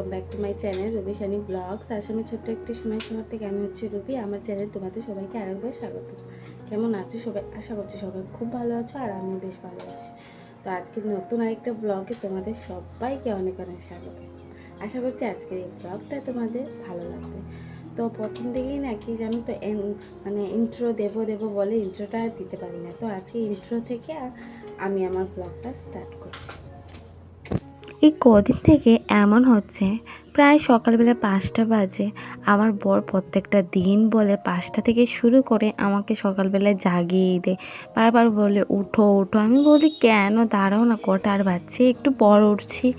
Welcome back to my channel Ravi Sunny vlogs আসামের ছোট্ট একটি সময় সময় থেকে আমি হচ্ছে রবি আমার চ্যানেল তোমাদের সবাইকে আরেকবার স্বাগত। কেমন আছো সবাই? আশা করছি সবাই খুব ভালো আছো আর আমি বেশ ভালো আছি। তো আজকে নতুন আরেকটা ব্লগে তোমাদের সবাইকে অনেক অনেক স্বাগত। আশা করছি আজকের এই ব্লগটা তোমাদের ভালো লাগবে। তো প্রথম থেকেই না কি জানো তো মানে ইন্ট্রো দেবো দেবো বলে ইন্ট্রোটা দিতে পারি না। তো আজকে ইন্ট্রো থেকে আমি আমার ব্লগটা স্টার্ট করছি। এই কদিন থেকে এমন হচ্ছে, প্রায় সকালবেলা পাঁচটা বাজে। আমার বর প্রত্যেকটা দিন বলে পাঁচটা থেকে শুরু করে আমাকে সকালবেলায় জাগিয়ে দেয়। বারবার বলে, উঠো উঠো। আমি বলি, কেন? দাঁড়াও না, কটা আর বাজছে? একটু বড় উঠছি।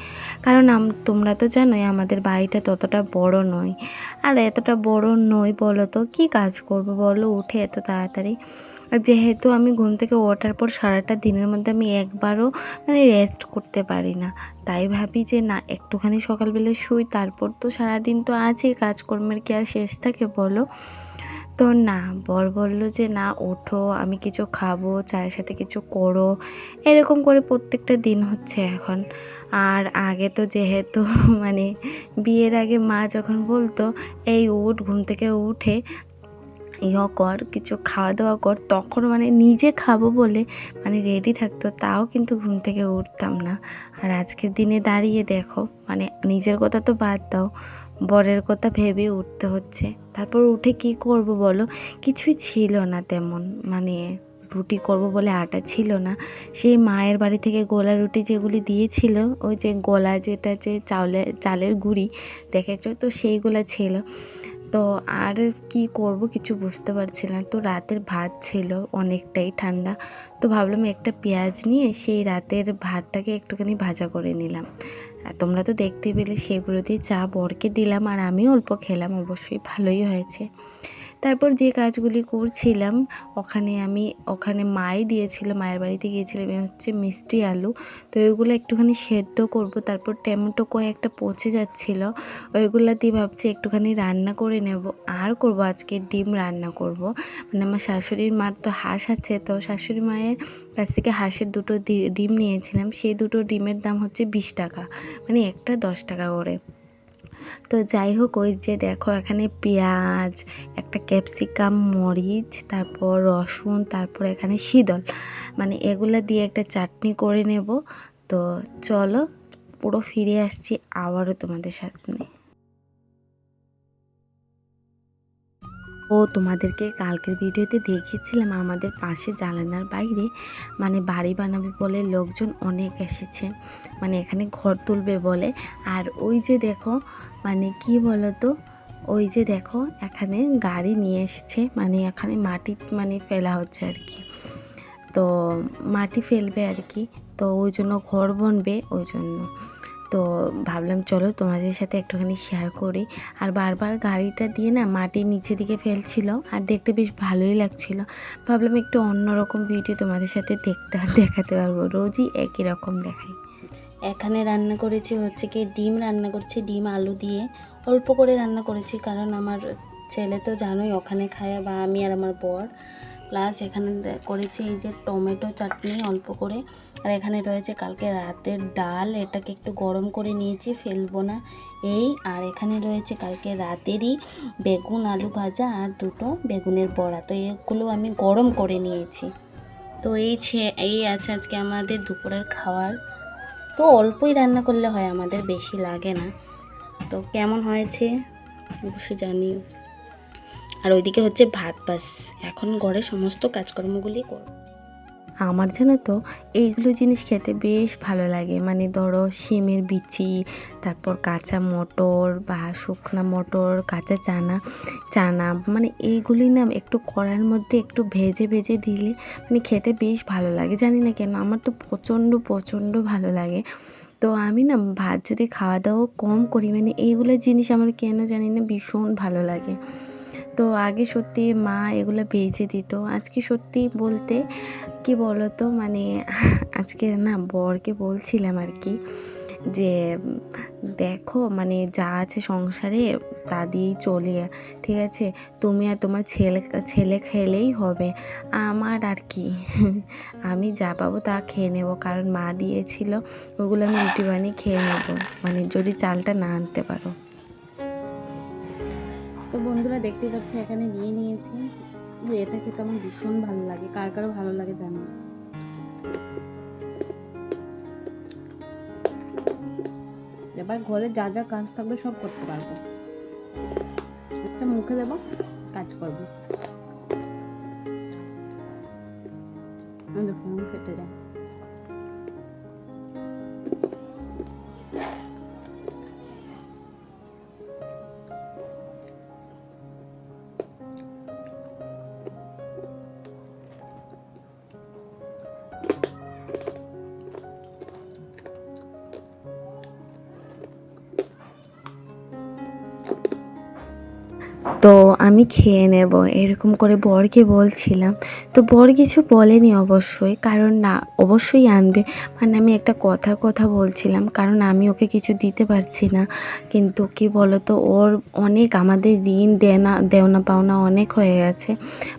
কারণ আম- তোমরা তো জানোই আমাদের বাড়িটা ততটা বড় নয়। আর এতটা বড় নয় বলো তো, কী কাজ করব বলো? উঠে এত তাড়াতাড়ি। যেহেতু আমি ঘুম থেকে ওঠার পর সারাটা দিনের মধ্যে আমি একবারও মানে রেস্ট করতে পারি না, তাই ভাবি যে না, একটুখানি সকালবেলা শুই, তারপর তো সারাদিন তো আছে কাজকর্মের কি আর শেষ থাকে বলো? তো না, বর বলল যে না, ওঠো, আমি কিছু খাব, চায়ের সাথে কিছু করো, এরকম করে প্রত্যেকটা দিন হচ্ছে এখন। আর আগে তো যেহেতু মানে বিয়ের আগে মা যখন বলতো, এই উঠ, ঘুম থেকে উঠে। ইয় কর, কিছু খাওয়া দাওয়া কর, তখন মানে নিজে খাব বলে মানে রেডি থাকতো, তাও কিন্তু ঘুম থেকে উঠতাম না। আর আজকের দিনে দাঁড়িয়ে দেখো মানে নিজের কথা তো বাদ দাও, বরের কথা ভেবে উঠতে হচ্ছে। তারপর উঠে কি করব বলো? কিছুই ছিল না তেমন মানে রুটি করব বলে আটা ছিল না। সেই মায়ের বাড়ি থেকে গোলা রুটি যেগুলি দিয়েছিল, ওই যে গোলা যেটা যে চাউলে, চালের গুঁড়ি, দেখেছ? তো সেইগুলো ছিল। তো আর কি করব কিছু বুঝতে পারছি না। তো রাতের ভাত ছিল অনেকটাই ঠান্ডা। তো ভাবলাম একটা পেঁয়াজ নিয়ে সেই রাতের ভাতটাকে একটুখানি ভাজা করে নিলাম। তোমরা তো দেখতে পেলে সেগুলো দিয়ে চা বরকে দিলাম আর আমি অল্প খেলাম, অবশ্যই ভালোই হয়েছে। তারপর যে কাজগুলি করছিলাম, ওখানে আমি, ওখানে মাই দিয়েছিল, মায়ের বাড়িতে গিয়েছিলাম হচ্ছে মিষ্টি আলু। তো ওইগুলো একটুখানি সেদ্ধ করব, তারপর টমেটো কয়েকটা পচে যাচ্ছিল, ওইগুলা দিয়ে ভাবছি একটুখানি রান্না করে নেব। আর করব, আজকে ডিম রান্না করব। মানে আমার শাশুড়ির মার তো হাঁস আছে, তো শাশুড়ি মায়ের কাছ থেকে হাঁসের দুটো ডিম নিয়েছিলাম, সেই দুটো ডিমের দাম হচ্ছে বিশ টাকা মানে একটা দশ টাকা করে। তো যাই হোক, ওই যে দেখো এখানে পেঁয়াজ, একটা ক্যাপসিকাম, মরিচ, তারপর রসুন, তারপর এখানে শীতল। মানে এগুলো দিয়ে একটা চাটনি করে নেব। তো চলো, পুরো ফিরে আসছি আবারও তোমাদের সামনে। ও তোমাদেরকে কালকের ভিডিওতে দেখিয়েছিলাম আমাদের পাশে জানালার বাইরে মানে বাড়ি বানাবে বলে লোকজন অনেক এসেছে। মানে এখানে ঘর তুলবে বলে। আর ওই যে দেখো মানে কি বলো তো ওই যে দেখো, এখানে গাড়ি নিয়ে এসেছে। মানে এখানে মাটি মানে ফেলা হচ্ছে আর কি। তো মাটি ফেলবে আর কি। তো ওই জন্য ঘর বনবে, ওই জন্য। তো ভাবলাম, চলো তোমাদের সাথে একটুখানি শেয়ার করি। আর বারবার গাড়িটা দিয়ে না মাটির নিচে দিকে ফেলছিল আর দেখতে বেশ ভালোই লাগছিল। ভাবলাম একটু অন্যরকম ভিডিও তোমাদের সাথে দেখতে, দেখাতে পারব। রোজই একই রকম দেখাই। এখানে রান্না করেছি হচ্ছে কি ডিম, রান্না করছি ডিম, আলু দিয়ে। অল্প করে রান্না করেছি কারণ আমার ছেলে তো জানোই ওখানে খায় বা আমি আর আমার বর। প্লাস এখানে করেছি এই যে টমেটো চাটনি অল্প করে। আর এখানে রয়েছে কালকে রাতের ডাল, এটাকে একটু গরম করে নিয়েছি, ফেলব না এই। আর এখানে রয়েছে কালকে রাতেরই বেগুন, আলু ভাজা আর দুটো বেগুনের বড়া। তো এগুলো আমি গরম করে নিয়েছি। তো এই এই আছে আজকে আমাদের দুপুরের খাওয়ার। তো অল্পই রান্না করলে হয়, আমাদের বেশি লাগে না। তো কেমন হয়েছে? অবশ্যই জানিও। আর ওইদিকে হচ্ছে ভাত বাস। এখন ঘরে সমস্ত কাজকর্মগুলি করব। আমার জানো তো, এইগুলো জিনিস খেতে বেশ ভালো লাগে। মানে ধরো শিমের বিচি, তারপর কাঁচা মটর বা শুকনা মটর, কাঁচা চানা চানা মানে এইগুলি না একটু কড়ার মধ্যে একটু ভেজে ভেজে দিলে মানে খেতে বেশ ভালো লাগে। জানি না কেন, আমার তো প্রচণ্ড প্রচণ্ড ভালো লাগে। তো আমি না ভাত যদি খাওয়া দাওয়া কম করি মানে এইগুলো জিনিস আমার কেন জানি না ভীষণ ভালো লাগে। তো আগে সত্যি মা এগুলো বেজে দিত। আজকে সত্যি বলতে কি বলো তো মানে আজকে না বরকে বলছিলাম আর কি যে, দেখো মানে যা আছে সংসারে তা দিয়েই চলি, ঠিক আছে? তুমি আর তোমার ছেলে ছেলে খেলেই হবে। আমার আর কি আমি যা পাবো তা খেয়ে নেব, কারণ মা দিয়েছিল, ওগুলো আমি রুটি বানিয়ে খেয়ে নেব। মানে যদি চালটা না আনতে পারো। তো বন্ধুরা দেখতে পাচ্ছ, এখানে নিয়ে নিয়েছি। এটা খেতে আমার ভীষণ ভালো লাগে। কার কারও ভালো লাগে জানো? এবার ঘরে যা যা কাজ থাকবে সব করতে পারব। একটা মুখে দেবো, কাজ করব। এই দেখো আমি তো আমি খেয়ে নেব, এরকম করে বরকে বলছিলাম। তো বর কিছু বলেনি অবশ্যই, কারণ না, অবশ্যই আনবে। মানে আমি একটা কথার কথা বলছিলাম, কারণ আমি ওকে কিছু দিতে পারছি না। কিন্তু কি বলো তো ওর অনেক আমাদের ঋণ দেনা, দেওনা পাওনা অনেক হয়ে গেছে।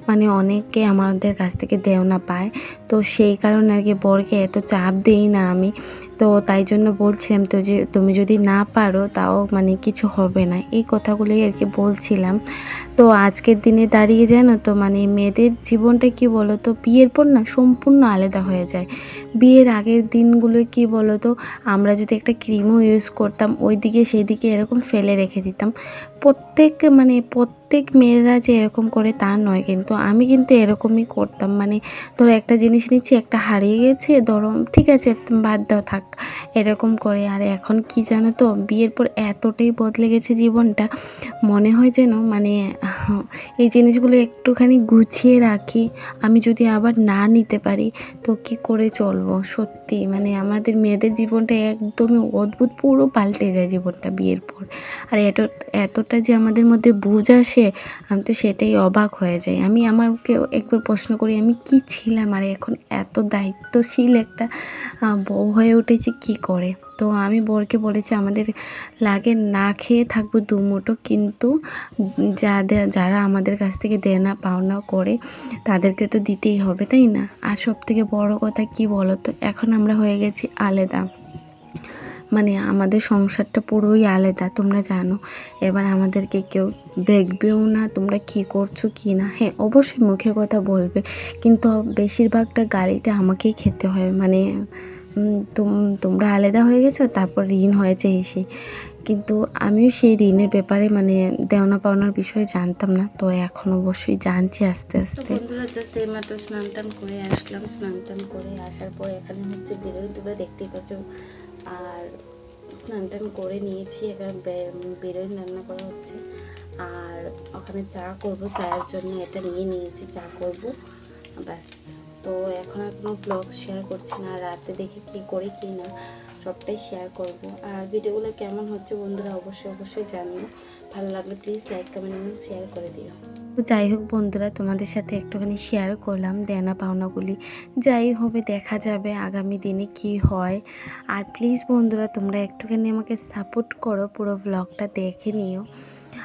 মানে অনেকে আমাদের কাছ থেকে দেওনা পায়। তো সেই কারণে আর কি বরকে এত চাপ দেই না আমি। তো তাই জন্য বলছিলাম তো যে তুমি যদি না পারো তাও মানে কিছু হবে না। এই কথাগুলোই আর কি বলছিলাম। তো আজকের দিনে দাঁড়িয়ে জানো তো মানে মেয়েদের জীবনটা কি বলো তো বিয়ের পর না সম্পূর্ণ আলাদা হয়ে যায়। বিয়ের আগের দিনগুলো কি বলো তো আমরা যদি একটা ক্রিমও ইউজ করতাম ওই দিকে সেই দিকে এরকম ফেলে রেখে দিতাম। প্রত্যেক মানে প্রত্যেক মেয়েরা যে এরকম করে তা নয় কিন্তু আমি কিন্তু এরকমই করতাম। মানে ধরো একটা জিনিস নিচ্ছি, একটা হারিয়ে গেছে, ধরো ঠিক আছে, বাদ দাও, থাক। এরকম করে। আর এখন কি জানো তো, বিয়ের পর এতটাই বদলে গেছে জীবনটা। মনে হয় যেন মানে এই জিনিসগুলো একটুখানি গুছিয়ে রাখি। আমি যদি আবার না নিতে পারি, তো কি করে চলবো? সত্যি মানে আমাদের মেয়েদের জীবনটা একদমই অদ্ভুত, পুরো পাল্টে যায় জীবনটা বিয়ের পর। আর এত, এতটা যে আমাদের মধ্যে বুঝ আসে, আমি তো সেটাই অবাক হয়ে যাই। আমি আমাকে একবার প্রশ্ন করি, আমি কি ছিলাম? আর এখন এত দায়িত্বশীল একটা বউ হয়ে উঠেছি। কি করে? তো আমি বরকে বলেছি, আমাদের লাগে না খেয়ে থাকব দুমুটো কিন্তু যাদের যারা আমাদের কাছ থেকে দেনা পাওনা করে, তাদেরকে তো দিতেই হবে, তাই না? আর সব থেকে বড় কথা কি বলো তো এখন আমরা হয়ে গেছি আলাদা। মানে আমাদের সংসারটা পুরোই আলাদা, তোমরা জানো। এবার আমাদেরকে কেউ দেখবেও না, তোমরা কি করছ, কি না। হ্যাঁ অবশ্যই মুখের কথা বলবে, কিন্তু বেশিরভাগটা গালিটা আমাকেই খেতে হয় মানে তোমরা আলাদা হয়ে গেছো তারপর ঋণ হয়েছে এসে। কিন্তু আমিও সেই ঋণের ব্যাপারে মানে দেওনা পাওনার বিষয়ে জানতাম না। তো এখন অবশ্যই জানছি আস্তে আস্তে। বন্ধুরা জাস্ট এইমাত্র স্নান টান করে আসলাম। স্নান টান করে আসার পর এখানে হচ্ছে বেরোয় তুলে দেখতেই পাচ্ছ। আর স্নান টান করে নিয়েছি এখানে বেরোয় রান্না করা হচ্ছে। আর ওখানে চা করব চায়ের জন্য এটা নিয়ে নিয়েছি চা করব। ব্যাস। তো এখন আর কোনো ব্লগ শেয়ার করছি না। রাতে দেখি কি করি, কি না, সবটাই শেয়ার করব। আর ভিডিওগুলো কেমন হচ্ছে বন্ধুরা অবশ্যই অবশ্যই জানিও। ভালো লাগলে প্লিজ লাইক কমেন্ট এবং শেয়ার করে দিও। তো যাই হোক বন্ধুরা, তোমাদের সাথে একটুখানি শেয়ার করলাম দেনা পাওনাগুলি। যাই হবে, দেখা যাবে আগামী দিনে কি হয়। আর প্লিজ বন্ধুরা, তোমরা একটুখানি আমাকে সাপোর্ট করো, পুরো ব্লগটা দেখে নিও।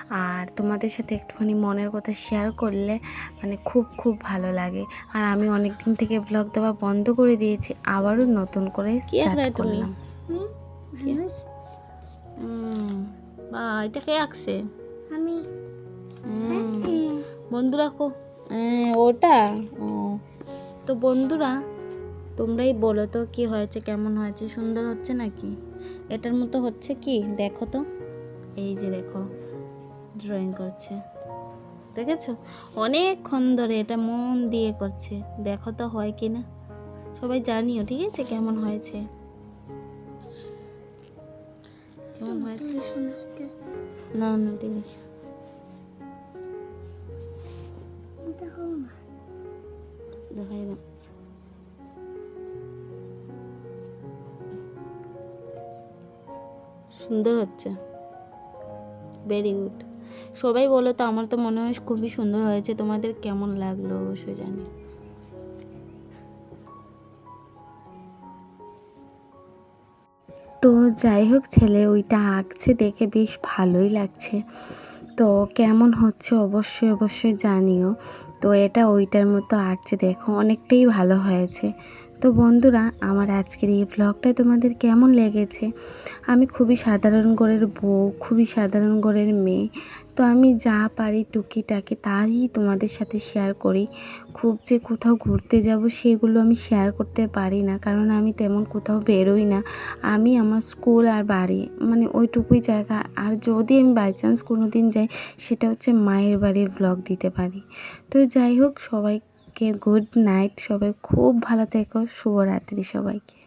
আর তোমাদের সাথে একটুখানি মনের কথা শেয়ার করলে মানে খুব খুব ভালো লাগে। আর আমি অনেক দিন থেকে ব্লগ দেওয়া বন্ধ করে দিয়েছি আবারও নতুন করে কি স্টার্ট? করলাম। বা এটা কে আঁকছে? আমি। বন্ধুরা কো হ্যাঁ, ওটা? ও তো বন্ধুরা তোমরাই বলো তো কি হয়েছে কেমন হয়েছে সুন্দর হচ্ছে নাকি? এটার মতো হচ্ছে কি? দেখো তো। এই যে দেখো। ড্রয়িং করছে। দেখেছ? অনেকক্ষণ ধরে এটা মন দিয়ে করছে। দেখো তো হয় কি না? সবাই জানিও ঠিক আছে? কেমন হয়েছে? কেমন হয়েছে? না না দেখাই সুন্দর হচ্ছে। ভেরি গুড সবাই বলো তো, আমার তো মনে হয় খুবই সুন্দর হয়েছে। তোমাদের কেমন লাগল অবশ্যই জানি। তো যাই হোক ছেলে, ওইটা আঁকছে দেখে বেশ ভালোই লাগছে। তো কেমন হচ্ছে অবশ্যই অবশ্যই জানিও। তো এটা ওইটার মতো আঁকছে, দেখো অনেকটাই ভালো হয়েছে। তো বন্ধুরা, আমার আজকের এই ভ্লগটা তোমাদের কেমন লেগেছে? আমি খুবই সাধারণ ঘরের বউ, খুবই সাধারণ ঘরের মেয়ে। তো আমি যা পারি টুকিটাকি তাই তোমাদের সাথে শেয়ার করি। খুব যে কোথাও ঘুরতে যাব সেগুলো আমি শেয়ার করতে পারি না, কারণ আমি তেমন কোথাও বেরোই না। আমি আমার স্কুল আর বাড়ি মানে ওইটুকুই জায়গা। আর যদি আমি বাই চান্স কোনো দিন যাই, সেটা হচ্ছে মায়ের বাড়ির ব্লগ দিতে পারি। তো যাই হোক সবাইকে গুড নাইট সবাই খুব ভালো থেকো শুভরাত্রি সবাইকে।